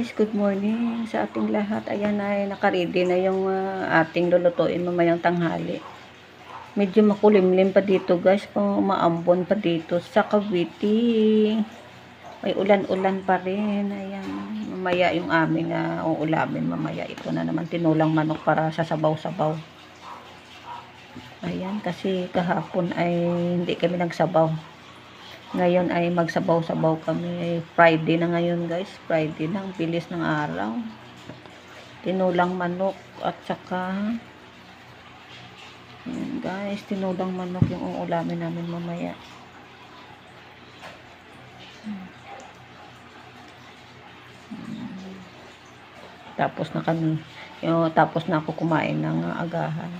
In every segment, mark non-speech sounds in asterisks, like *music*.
guys, good morning sa ating lahat. Ayan ay nakaready na yung ah, ating lulutuin mamayang tanghali. Medyo makulimlim pa dito guys, kung maambon pa dito sa Cavite. May ulan-ulan pa rin. Ayan, mamaya yung aming uh, uulamin mamaya. Ito na naman tinulang manok para sa sabaw-sabaw. Ayan, kasi kahapon ay hindi kami nagsabaw. Ngayon ay magsabaw-sabaw kami. Friday na ngayon guys. Friday na. Bilis ng araw. Tinulang manok at saka Ayan, guys. Tinulang manok yung uulamin namin mamaya. Tapos na kami. Yung, tapos na ako kumain ng ah, agahan.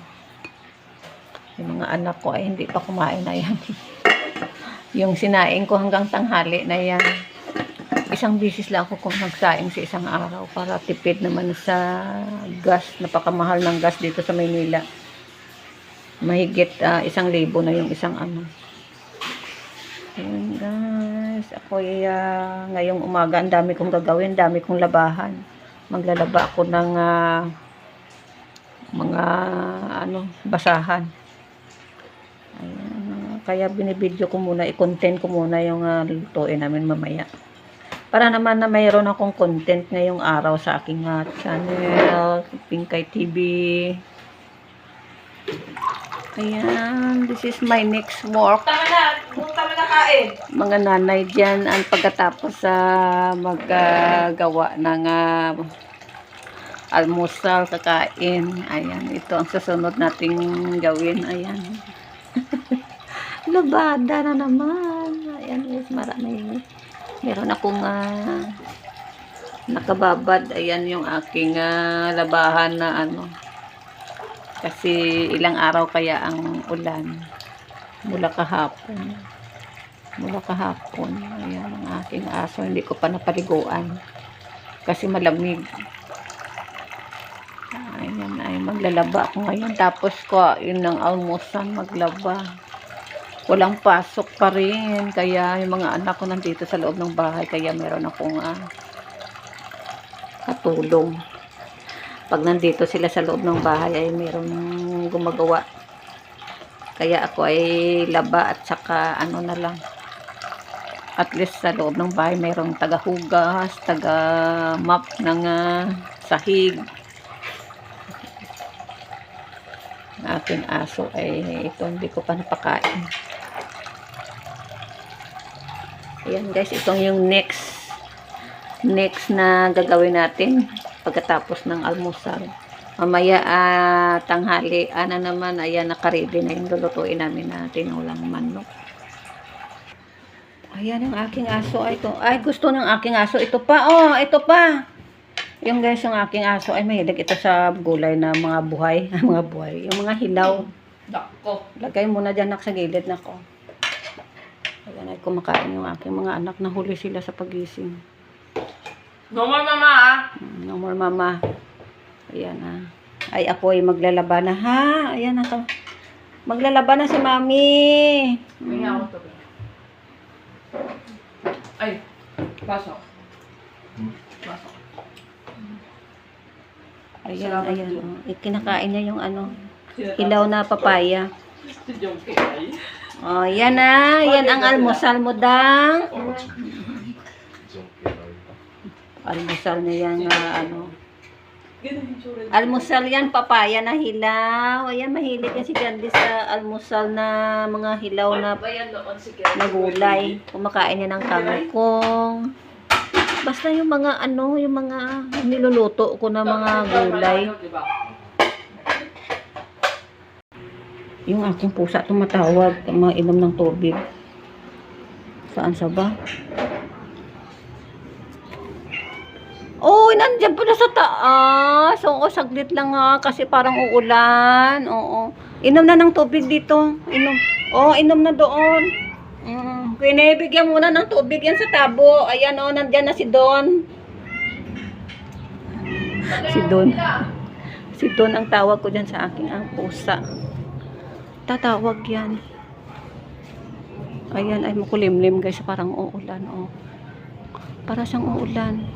Yung mga anak ko ay hindi pa kumain na yan. *laughs* yung sinaing ko hanggang tanghali na yan. Isang bisis lang ako kung nagsaing sa isang araw para tipid naman sa gas. Napakamahal ng gas dito sa Maynila. Mahigit ah, isang libo na yung isang ano. Ayun guys. Ako ah, ngayong umaga ang dami kong gagawin. dami kong labahan. Maglalaba ako ng ah, mga ano, basahan. Kaya binibidyo ko muna, i-content ko muna yung uh, lutuin namin mamaya. Para naman na mayroon akong content ngayong araw sa aking ah, channel, Pinkay TV. Ayan, this is my next work. Tama na, tama na kain. Mga nanay dyan, ang pagkatapos sa maggawa ng ah, almusal, kakain. Ayan, ito ang susunod nating gawin. Ayan. *laughs* Labada na naman. Ayan, guys, marami. Meron akong ah, nakababad. Ayan yung aking ah, labahan na ano. Kasi ilang araw kaya ang ulan. Mula kahapon. Mula kahapon. Ayan ang aking aso. Hindi ko pa napaliguan. Kasi malamig. Ayan ay maglalaba ako ngayon. Tapos ko yun ng almusan maglaba. Walang pasok pa rin. Kaya yung mga anak ko nandito sa loob ng bahay. Kaya meron akong ah, katulong. Pag nandito sila sa loob ng bahay ay meron gumagawa. Kaya ako ay laba at saka ano na lang. At least sa loob ng bahay mayroong taga-hugas, taga-map ng ah, sahig. Aking aso ay ito hindi ko pa napakain. Ayan guys, itong yung next next na gagawin natin pagkatapos ng almusal. Mamaya ah, tanghali, ana naman, ayan, nakaredy na yung lulutuin namin na tinulang manok. Ayan ang aking aso. Ay, ito. Ay, gusto ng aking aso. Ito pa, oh, ito pa. Yung guys, yung aking aso ay mahilig ito sa gulay na mga buhay. *laughs* mga buhay. Yung mga hilaw. Dako. Lagay mo na dyan nak sa gilid na ko. Ayan ay kumakain yung aking mga anak. Nahuli sila sa pagising. No more mama ah. No more mama. Ayan ah. Ay ako ay maglalaba na ha. Ayan na to. Maglalaba na si mami. May Mm. ako to. Ay, pasok. Pasok. Ayan, Salamat ayan. oh. Ikinakain niya yung ano, hilaw na papaya. Si Jonky ay. Oh, yan na. Yan ang almusal mo, dang. Almusal na yan na ano. Almusal yan, papaya na hilaw. Ayan, mahilig yan si Candy sa almusal na mga hilaw na na gulay. Kumakain niya ng kangkong. Basta yung mga ano, yung mga niluluto ko na mga gulay. Yung aking pusa tumatawag, mainom ng tubig. Saan sa ba? Oh, nandiyan pala sa taas. Oo, saglit lang ha, kasi parang uulan. Oo. Inom na ng tubig dito. Inom. Oh, inom na doon. Mm. Pinibigyan muna ng tubig yan sa tabo. Ayan oh, nandiyan na si Don. Si Don. Si Don ang tawag ko dyan sa aking ang pusa. Tatawag yan. Ayan, ay makulimlim guys. Parang uulan, oh. Para siyang uulan.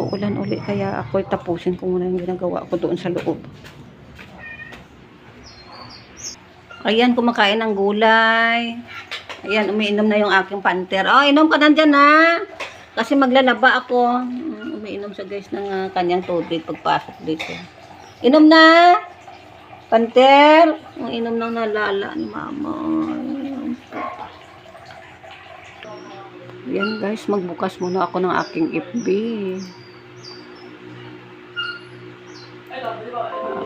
Uulan uli kaya ako tapusin ko muna yung ginagawa ko doon sa loob. Ayan, kumakain ng gulay. Ayan, umiinom na yung aking panter. Oh, inom ka nandyan ha. Kasi maglalaba ako. Mm, Umiinom siya guys ng ah, kanyang tubig pagpasok dito. Inom na! Panter! Ang inom ng nalala ni mama. Ayan guys, magbukas muna ako ng aking FB.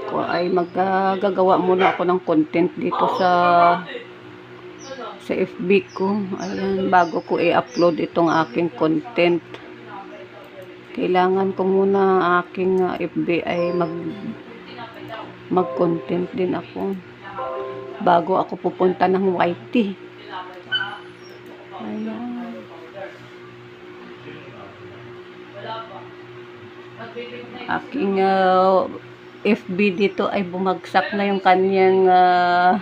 Ako ay magagawa muna ako ng content dito sa sa FB ko. Ayan, bago ko i-upload itong aking content. Kailangan ko muna ang aking ah, FB ay mag mag-content din ako bago ako pupunta ng YT. Ayan. Aking ah, FB dito ay bumagsak na yung kanyang ah,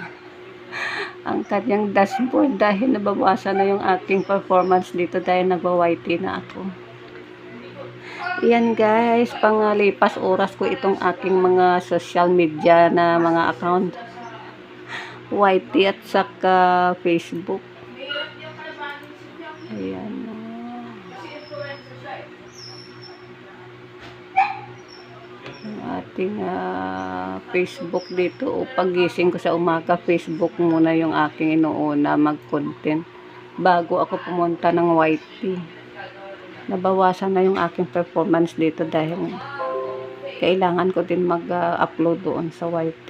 ang kanyang dashboard dahil nabawasan na yung aking performance dito dahil nagwa-YT na ako. Yan guys, pangalipas oras ko itong aking mga social media na mga account. YT at saka Facebook. Ayan. Ang ating ah, Facebook dito. O pagising ko sa umaga, Facebook muna yung aking inuuna mag-content bago ako pumunta ng YT nabawasan na yung aking performance dito dahil kailangan ko din mag-upload doon sa YT.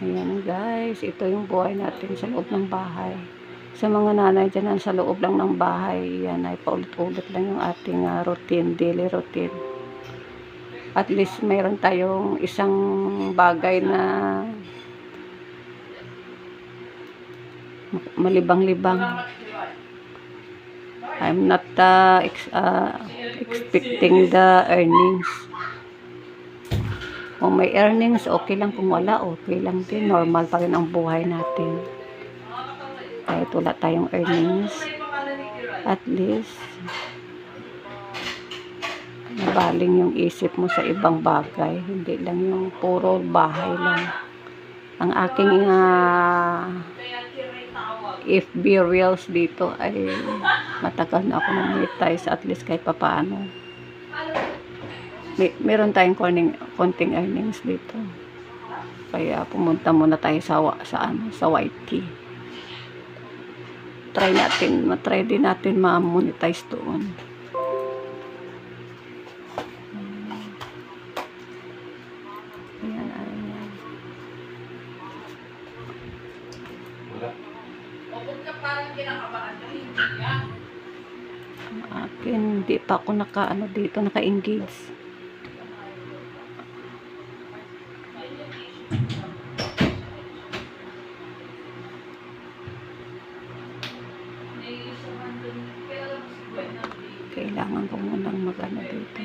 Ayan guys, ito yung buhay natin sa loob ng bahay. Sa mga nanay dyan sa loob lang ng bahay, yan ay paulit-ulit lang yung ating ah, routine, daily routine. At least mayroon tayong isang bagay na malibang-libang. I'm not uh, ex- uh, expecting the earnings. Kung may earnings, okay lang. Kung wala, okay lang din. Normal pa rin ang buhay natin. Kahit wala tayong earnings. At least, nabaling yung isip mo sa ibang bagay. Hindi lang yung puro bahay lang. Ang aking uh, FB Reels dito ay matagal na ako monetize at least kahit papaano. May, meron tayong konting, konting earnings dito. Kaya pumunta muna tayo sa, sa, ano, sa YT. Try natin, matry din natin ma-monetize doon. Ayan, ayan. Ang akin, hindi pa ako naka, ano dito, naka-engage. Kailangan ko munang mag-ano dito.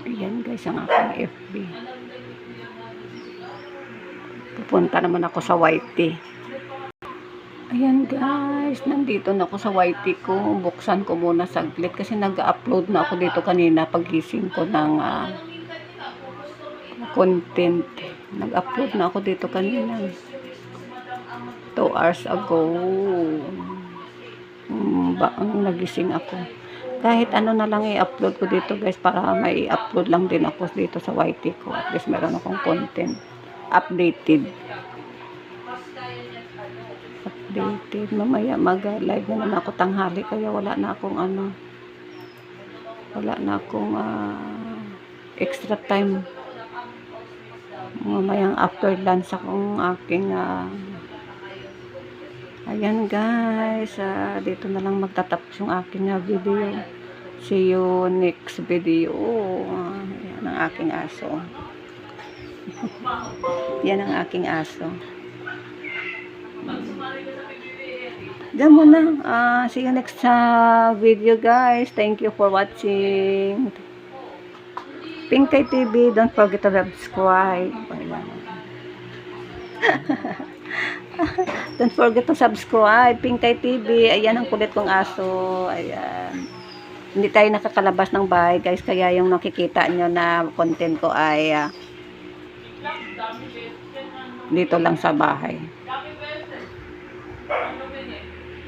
Ayan guys, ang aking FB. Pupunta naman ako sa YT. Ayan guys, nandito na ako sa YT ko. Buksan ko muna saglit kasi nag-upload na ako dito kanina pagising ko ng ah, content. Nag-upload na ako dito kanina. 2 hours ago. Mm, ba, ang nagising ako. Kahit ano na lang i-upload ko dito guys para may i-upload lang din ako dito sa YT ko. At least meron akong content. Updated. Updated. Mamaya mag-live na naman ako tanghali kaya wala na akong ano. Wala na akong ah, extra time. Mamayang after lunch akong aking ah, Ayan guys, ah, dito na lang magtatapos yung aking ah, video. See you next video. Ah, Yan ang aking aso. *laughs* Yan ang aking aso. Diyan muna. Ah, see you next sa video guys. Thank you for watching. Pinkay TV, don't forget to subscribe. Ayan. *laughs* *laughs* Don't forget to subscribe. Pinkay TV. Ayan ang kulit kong aso. Ayan. Hindi tayo nakakalabas ng bahay guys. Kaya yung nakikita nyo na content ko ay ah, dito lang sa bahay.